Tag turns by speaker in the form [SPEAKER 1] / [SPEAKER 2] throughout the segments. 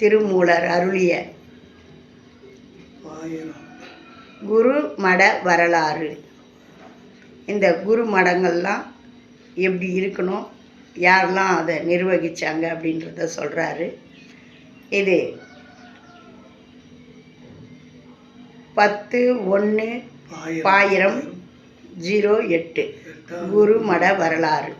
[SPEAKER 1] திருமூலர் அருளிய குரு மட வரலாறு. இந்த குரு மடங்கள்லாம் எப்படி இருக்கணும் யாரெல்லாம் அதை நிர்வகிச்சாங்க அப்படின்றத சொல்கிறாரு இது பத்து ஒன்று பாயிரம் ஜீரோ எட்டு. குரு மட வரலாறு.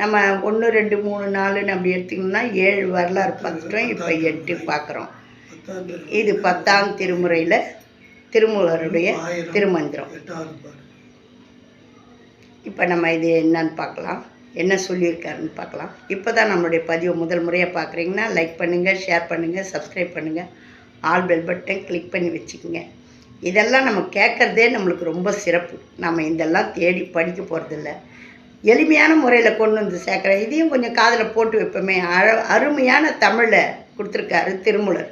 [SPEAKER 1] நம்ம ஒன்று ரெண்டு மூணு நாலுன்னு அப்படி எடுத்திங்கன்னா ஏழு வரலாறு பார்த்துட்டோம். இப்போ எட்டு பார்க்குறோம். இது பத்தாம் திருமுறையில் திருமூலருடைய திருமந்திரம். இப்போ நம்ம இது என்னன்னு பார்க்கலாம். என்ன சொல்லியிருக்காருன்னு பார்க்கலாம். இப்போ தான் நம்மளுடைய பதிவை முதல் முறையாக பார்க்குறீங்கன்னா லைக் பண்ணுங்கள் ஷேர் பண்ணுங்கள் சப்ஸ்கிரைப் பண்ணுங்கள் ஆல் பெல் பட்டன் கிளிக் பண்ணி வச்சுக்கோங்க. இதெல்லாம் நம்ம கேட்குறதே நம்மளுக்கு ரொம்ப சிறப்பு. நம்ம இதெல்லாம் தேடி படிக்க போகிறதில்ல எளிமையான முறையில் கொண்டு வந்து சேர்க்குறேன். இதையும் கொஞ்சம் காதில் போட்டு வைப்போமே. அழ அருமையான தமிழில் கொடுத்துருக்காரு திருமூலர்.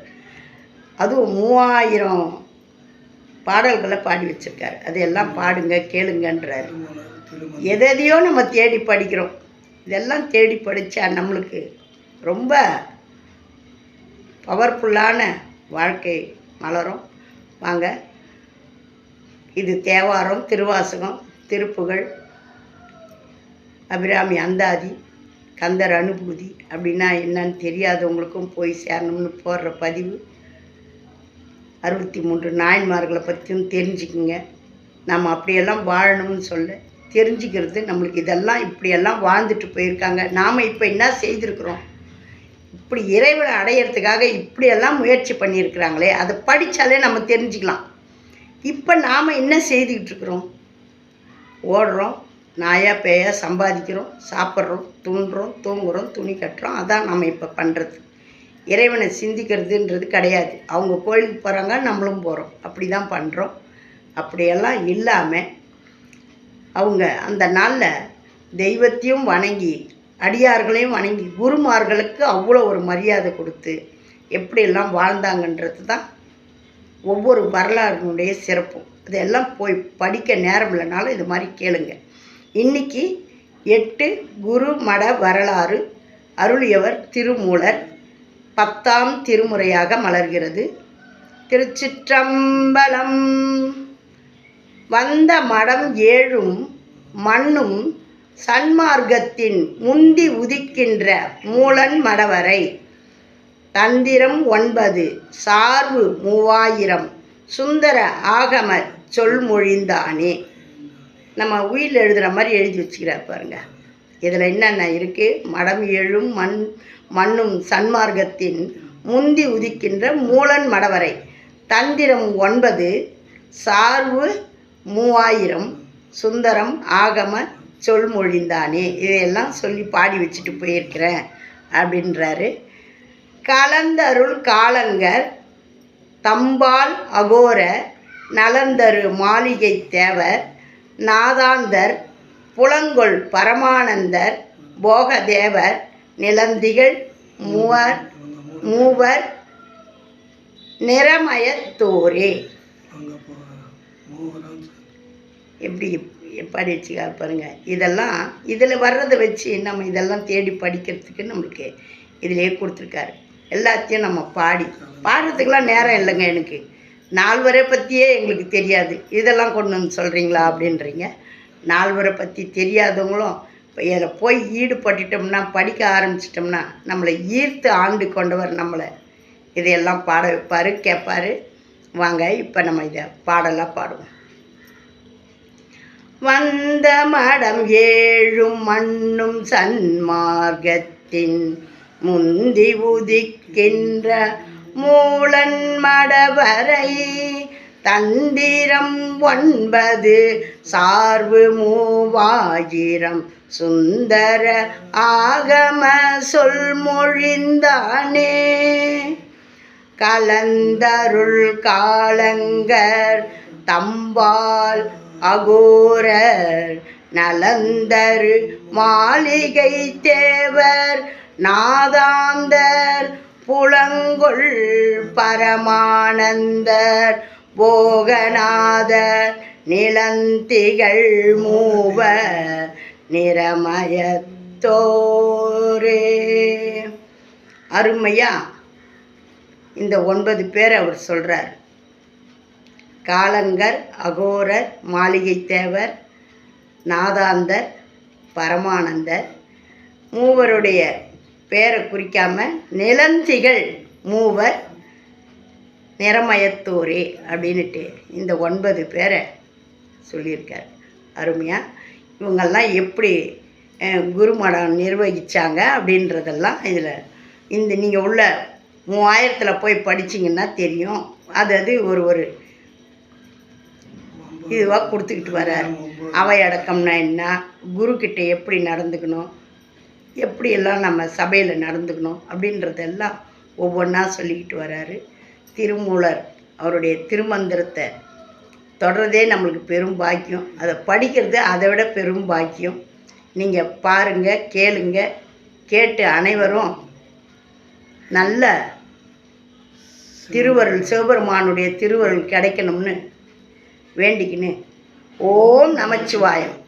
[SPEAKER 1] அதுவும் மூவாயிரம் பாடல்களை பாடி வச்சுருக்காரு. அதையெல்லாம் பாடுங்க கேளுங்கன்றாரு. எதையோ நம்ம தேடி படிக்கிறோம். இதெல்லாம் தேடி படித்தா நம்மளுக்கு ரொம்ப பவர்ஃபுல்லான வாழ்க்கை மலரும். வாங்க. இது தேவாரம் திருவாசகம் திருப்புகழ் அபிராமி அந்தாதி கந்தர் அனுபூதி அப்படின்னா என்னன்னு தெரியாதவங்களுக்கும் போய் சேரணும்னு போடுற பதிவு. அறுபத்தி மூன்று நாயன்மார்களை பற்றியும் தெரிஞ்சுக்குங்க. நம்ம அப்படியெல்லாம் வாழணும்னு சொல்ல தெரிஞ்சுக்கிறது நம்மளுக்கு இதெல்லாம் இப்படியெல்லாம் வாழ்ந்துட்டு போயிருக்காங்க. நாம் இப்போ என்ன செய்திருக்கிறோம்? இப்படி இறைவனை அடையிறதுக்காக இப்படியெல்லாம் முயற்சி பண்ணியிருக்கிறாங்களே அதை படித்தாலே நம்ம தெரிஞ்சுக்கலாம். இப்போ நாம் என்ன செய்துக்கிட்டு இருக்கிறோம்? ஓடுறோம் நாயா பேயா சம்பாதிக்கிறோம் சாப்பிட்றோம் தூண்டுறோம் தூங்குறோம் துணி கட்டுறோம். அதான் நம்ம இப்போ பண்ணுறது இறைவனை சிந்திக்கிறதுன்றது கிடையாது. அவங்க கோயிலுக்கு போகிறாங்க நம்மளும் போகிறோம் அப்படி தான் பண்ணுறோம் அப்படியெல்லாம் இல்லாமல் அவங்க அந்த நாளில் தெய்வத்தையும் வணங்கி அடியார்களையும் வணங்கி குருமார்களுக்கு அவ்வளோ ஒரு மரியாதை கொடுத்து எப்படியெல்லாம் வாழ்ந்தாங்கன்றது தான் ஒவ்வொரு வரலாறுனுடைய சிறப்பும் இதெல்லாம் போய் படிக்க நேரம் இல்லைனாலும் இது மாதிரி கேளுங்கள் இன்னைக்கு எட்டு குரு மட வரலாறு அருளியவர் திருமூலர் பத்தாம் திருமுறையாக மலர்கிறது. திருச்சிற்றம்பலம். வந்த மடம் ஏழும் மண்ணும் சன்மார்க்கத்தின் முந்தி உதிக்கின்ற மூலன் மடவரை. தந்திரம் ஒன்பது சார்பு மூவாயிரம். சுந்தர ஆகம சொல்மொழிந்தானே. நம்ம உயிரில் எழுதுகிற மாதிரி எழுதி வச்சுக்கிறார் பாருங்க. இதில் என்னென்ன இருக்குது மடம் எழும் மண் மண்ணும் சன்மார்க்கத்தின் முந்தி உதிக்கின்ற மூலன் மடவரை. தந்திரம் ஒன்பது சார்பு மூவாயிரம் சுந்தரம் ஆகம சொல்மொழிந்தானே இதையெல்லாம் சொல்லி பாடி வச்சுட்டு போயிருக்கிறேன் அப்படின்றாரு. கலந்தருள் காலங்கர் தம்பால் அகோர நலந்தரு மாளிகை தேவர் நாதாந்தர் புலங்கொள் பரமானந்தர் போகதேவர் நிலந்திகள் மூவர் மூவர் நிறமயத்தோரே. எப்படி பாடி வச்சுக்கா பாருங்க. இதெல்லாம் இதில் வர்றதை வச்சு நம்ம இதெல்லாம் தேடி படிக்கிறதுக்கு நம்மளுக்கு இதிலே கொடுத்துருக்காரு. எல்லாத்தையும் நம்ம பாடி. பாடுறதுக்கெலாம் நேரம் இல்லைங்க எனக்கு. நால்வரை பற்றியே எங்களுக்கு தெரியாது. இதெல்லாம் கொண்டு வந்து சொல்கிறீங்களா அப்படின்றீங்க. நால்வரை பற்றி தெரியாதவங்களும் இப்போ இதில் போய் ஈடுபட்டுட்டோம்னா படிக்க ஆரம்பிச்சிட்டோம்னா நம்மளை ஈர்த்து ஆண்டு கொண்டவர் நம்மளை. இதையெல்லாம் பாட வைப்பார் கேட்பார். வாங்க இப்போ நம்ம இதை பாடலாக பாடுவோம். வந்த மடம் ஏழும் மண்ணும் சன்மார்க்கத்தின் முந்தி உதிக்கின்ற மூலன் மடவரை. தந்திரம் ஒன்பது சார்பு மூவாயிரம். சுந்தர ஆகம சொல்மொழிந்தானே. கலந்தருள் காலங்கர் தம்பால் அகோரர். நலந்தரு மாளிகை தேவர் நாதாந்தர் புலங்கொள் பரமானந்தர் போகநாதர் நிலந்திகள் மூவர் நிறமயத்தோரே. அருமையா இந்த ஒன்பது பேர் அவர் சொல்கிறார் காலங்கர் அகோரர் மாளிகை தேவர் நாதாந்தர் பரமானந்தர் மூவருடைய பேரை குறிக்காம நிலந்திகள் மூவர் நிறமயத்தோரே அப்படின்னுட்டு இந்த ஒன்பது பேரை சொல்லியிருக்கார். அருமையாக இவங்கெல்லாம் எப்படி குருமடம் நிர்வகித்தாங்க அப்படின்றதெல்லாம் இதில் இந்த நீங்கள் உள்ள மூவாயிரத்தில் போய் படிச்சீங்கன்னா தெரியும். அது அது ஒரு ஒரு இதுவாக கொடுத்துக்கிட்டு வர்றார். அவை அடக்கம்னா என்ன? குருக்கிட்ட எப்படி நடந்துக்கணும்? எப்படியெல்லாம் நம்ம சபையில் நடந்துக்கணும் அப்படின்றதெல்லாம் ஒவ்வொன்றா சொல்லிக்கிட்டு வராரு. திருமூலர் அவருடைய திருமந்திரத்தை தொடர்றதே நம்மளுக்கு பெரும் பாக்கியம். அதை படிக்கிறது அதை விட பெரும் பாக்கியம். நீங்கள் பாருங்கள் கேளுங்க. கேட்டு அனைவரும் நல்ல திருவருள் சிவபெருமானுடைய திருவருள் கிடைக்கணும்னு வேண்டிக்கின்னு. ஓம் நமச்சிவாயம்.